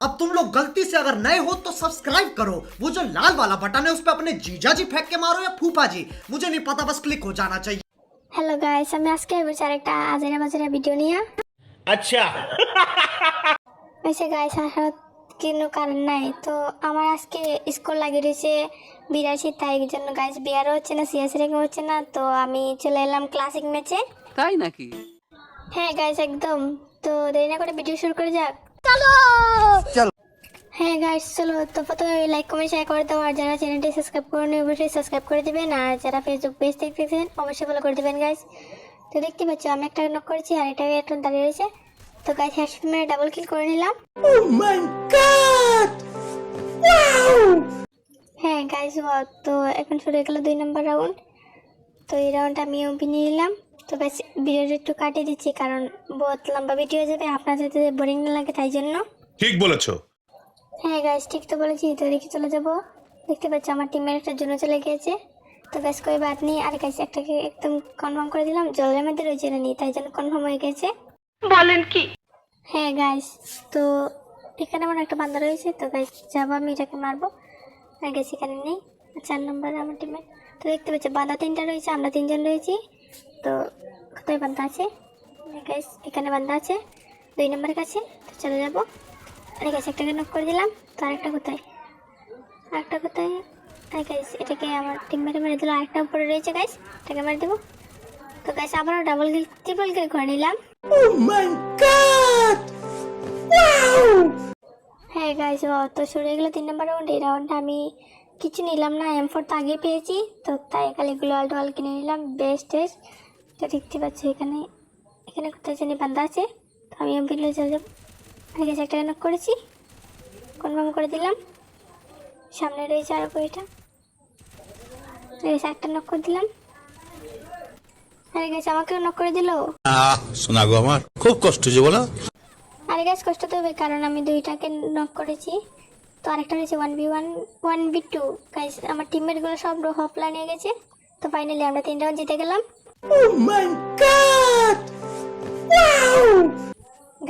अब तुम लोग गलती से अगर नए हो तो सब्सक्राइब करो वो जो लाल वाला बटन है उस पर अपने जीजा जी फेंक के मारो या फूफा जी मुझे नहीं पता बस क्लिक हो जाना चाहिए হ্যালো গাইস আমি আজকে এবার আরেকটা আজেরা বাজারে ভিডিও নিয়ে अच्छा হয়েছে গাইস আসার কোনো কারণ নাই তো আমার আজকে স্কুল লাগিয়ে রয়েছে বিরাশি তারিখের জন্য গাইস বিয়ারও হচ্ছে না সিএসি রেখে হচ্ছে না তো আমি চলে এলাম ক্লাসিক ম্যাচে তাই নাকি হ্যাঁ গাইস একদম তো দেরি না করে ভিডিও শুরু করে যাক চলো। চলো। হ্যাঁ গাইস চলো। তো প্রথমে লাইক কমেন্ট শেয়ার করে দাও। আর যারা চ্যানেলটি সাবস্ক্রাইব করে নেই অবশ্যই সাবস্ক্রাইব করে দিবেন। আর যারা ফেসবুক পেজ দেখতেছেন অবশ্যই ফলো করে দিবেন গাইস তো দেখতে পাচ্ছ আমি একটা নক করেছি আর এটা একটা দাঁড়িয়ে রয়েছে। তো গাইস হেডশট মেরে ডাবল কিল করে নিলাম। ও মাই গড হ্যাঁ গাইস তো এখন শুরু হয়ে গেল দুই নম্বর রাউন্ড তো এই রাউন্ডটা আমি অম্পি নিয়ে নিলাম। তো ব্যাস ভিডিওটা একটু কাটিয়ে দিচ্ছি কারণ বহুত লম্বা ভিডিও হয়ে যাবে আপনার যাতে বোরিং না লাগে তাই জন্য। ঠিক বলেছ। হ্যাঁ গাইস ঠিক তো বলেছি তো দেখি চলে যাব। দেখতে পাচ্ছি আমার টিমের একটা জন্য চলে গিয়েছে। তো গাছ কই বাদ নেই। আর গাছ একটাকে একদম কনফার্ম করে দিলাম জলের মধ্যে রয়েছে না নি তাই জন্য কনফার্ম হয়ে গেছে। বলেন কি? হ্যাঁ গাইস তো এখানে আমার একটা বান্দা রয়েছে তো গাইস যাব আমি এটাকে মারবো। আর গাইস এখানে নেই। চার নম্বর আমার টিমে তো দেখতে পাচ্ছি বান্দা তিনটা রয়েছে আমরা তিনজন রয়েছি। তো কোথায় বান্দা আছে গাইস এখানে বান্দা আছে দুই নম্বরের কাছে তো চলে যাব আরে গাইস একটাকে নক করে দিলাম তো আরেকটা কোথায় আরেকটা কোথায় আরে গাইস এটাকে আমার টিমমেটে মেরে দিল আরেকটা উপরে রয়েছে গাইস এটাকে মেরে দেবো তো গাইস আবারও ডাবল কিল ট্রিপল কিল করে নিলাম হ্যাঁ গাইজ তো শুরু হয়ে গেলো তিন নম্বর রাউন্ড এই রাউন্ডটা আমি কিছু নিলাম না এম ফোর তো আগে পেয়েছি তো তাই খালি গ্লোয়াল টোয়াল কিনে নিলাম বেস্ট টেস্ট তো দেখতে পাচ্ছি এখানে এখানে কোথায় জানি বান্ধা আছে। তো আমি পিলে চলে যাব আর গেছে একটা নক করেছি। কনফার্ম করে দিলাম। সামনে রয়েছে আরও বইটা গেছে একটা নক করে দিলাম। আরে গেছে আমাকেও নক করে দিলো। শোনা গো আমার খুব কষ্ট যে বলো। আরে গাছ কষ্ট তো হবে কারণ আমি দুইটাকে নক করেছি। তো আরেকটা রয়েছে one v one one v two guys আমার টিমমেটগুলো সব হপ লাইনে গেছে। তো ফাইনালি আমরা তিন রাউন্ড জিতে গেলাম।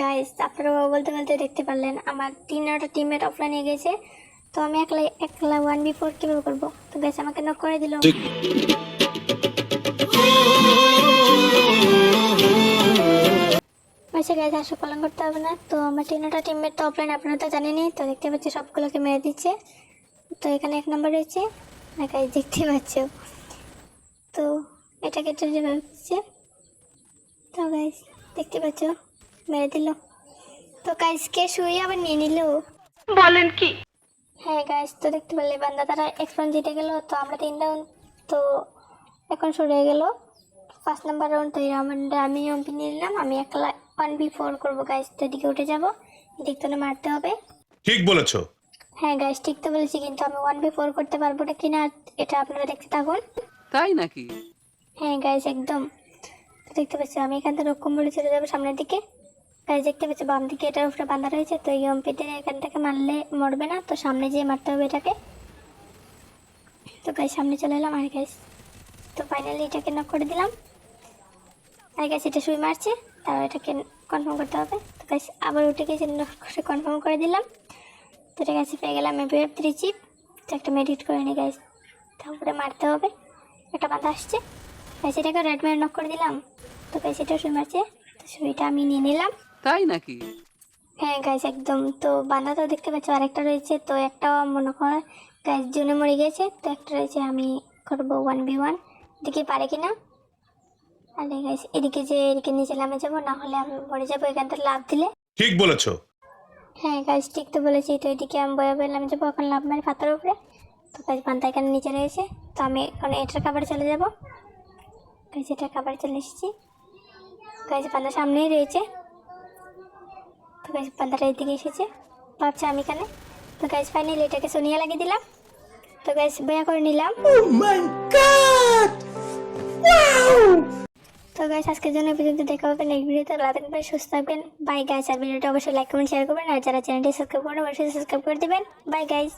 গাইস আপনারা বলতে বলতে দেখতে পারলেন আমার তিনটা টিমমেট অফলাইনে গেছে। তো আমি একলা একলা ওয়ান বি ফোর কীভাবে করব? তো গাইস আমাকে নক করে দিল। আচ্ছা গাইজ আসো পালন করতে হবে না। তো আমার তিনটা টিমমেট তো অফলাইন আপনারা তো জানেনই। তো দেখতে পাচ্ছি সবগুলোকে মেরে দিচ্ছে। তো এখানে এক নম্বর রয়েছে। হ্যাঁ গাইজ দেখতে পাচ্ছ। তো এটাকে চলে যাচ্ছে তো গাইস দেখতে পাচ্ছ? মেরে দিল। তো গাইজকে শুয়ে আবার নিয়ে নিল? বলেন কি? হ্যাঁ গাইস তো দেখতে পারলে বান্দা তারা এক্সপান জিতে গেল। তো আমরা তিন রাউন্ড তো এখন শুরু হয়ে গেল। ফার্স্ট নাম্বার রাউন্ড তো এই রাউন্ডে আমি এমপি নিয়ে নিলাম। আমি একলা ওয়ান বি ফোর করব গাইস তো এদিকে উঠে যাব। এদিক তো মারতে হবে। ঠিক বলেছ। হ্যাঁ গাইস ঠিক তো বলেছি কিন্তু আমি ওয়ান বি ফোর করতে পারব না কিনা এটা আপনারা দেখতে থাকুন। তাই নাকি? হ্যাঁ গাইজ একদম। দেখতে পাচ্ছি, আমি এখান থেকে রক্ষম বলে চলে যাব সামনের দিকে। গাইজ দেখতে পাচ্ছি, বাম দিকে এটার উপরে বাঁধা রয়েছে, তো এই এমপিতে এখান থেকে মারলে মরবে না, তো সামনে যেয়ে মারতে হবে এটাকে। তো গাইজ সামনে চলে এলাম আর গাইজ তো ফাইনালি এটাকে নক করে দিলাম। আর গাইজ এটা শুই মারছে, তারপর এটাকে কনফার্ম করতে হবে। তো গাইজ আবার উঠে গেছে কনফার্ম করে দিলাম। তো এটা গাছে পেয়ে গেলাম এফ থ্রি চিপ তো একটা মেডিট করে নি গাইজ তারপরে মারতে হবে। একটা বাঁধা আসছে। গাইজ এটাকে রেড মেরে নক করে দিলাম। তো এটা শুই মারছে তো সুইটা আমি নিয়ে নিলাম। তাই নাকি? হ্যাঁ গাইজ একদম। তো বাঁধা তো দেখতে পাচ্ছ আরেকটা রয়েছে তো একটা মনে কর গাইজ জুনে মরে গিয়েছে তো একটা রয়েছে আমি করব ওয়ান বি ওয়ান দেখি পারে কিনা? আরে গাইজ এদিকে যে এদিকে নিচে নামে যাব না হলে আমি মরে যাব এখান থেকে লাভ দিলে। ঠিক বলেছ। হ্যাঁ গাইজ ঠিক তো বলেছি তো এদিকে আমি বয়ে বয়ে নামে যাব এখন লাভ মারি পাথরের উপরে। তো গাইজ বান্তা এখানে নিচে রয়েছে তো আমি এখন এটার খাবারে চলে যাব। গাইজ খাবারে চলে এসেছি। গাইজ বান্ধা সামনেই রয়েছে। তো গাইজ বান্দাটা এদিকে এসেছে। ভাবছে আমি এখানে। তো গাইজ ফাইনালি এটাকে সোনিয়া লাগিয়ে দিলাম। তো গাইজ বয়া করে নিলাম। তো গাইস আজকের জন্য পর্যন্ত দেখা হবে নেক্সট ভিডিওতে ভালো থাকবেন সুস্থ থাকবেন। বাই গাইস আর ভিডিওটা অবশ্যই লাইক কমেন্ট শেয়ার করবেন। আর যারা চ্যানেলটি সাবস্ক্রাইব করেন অবশ্যই সাবস্ক্রাইব করে দেবেন। Bye guys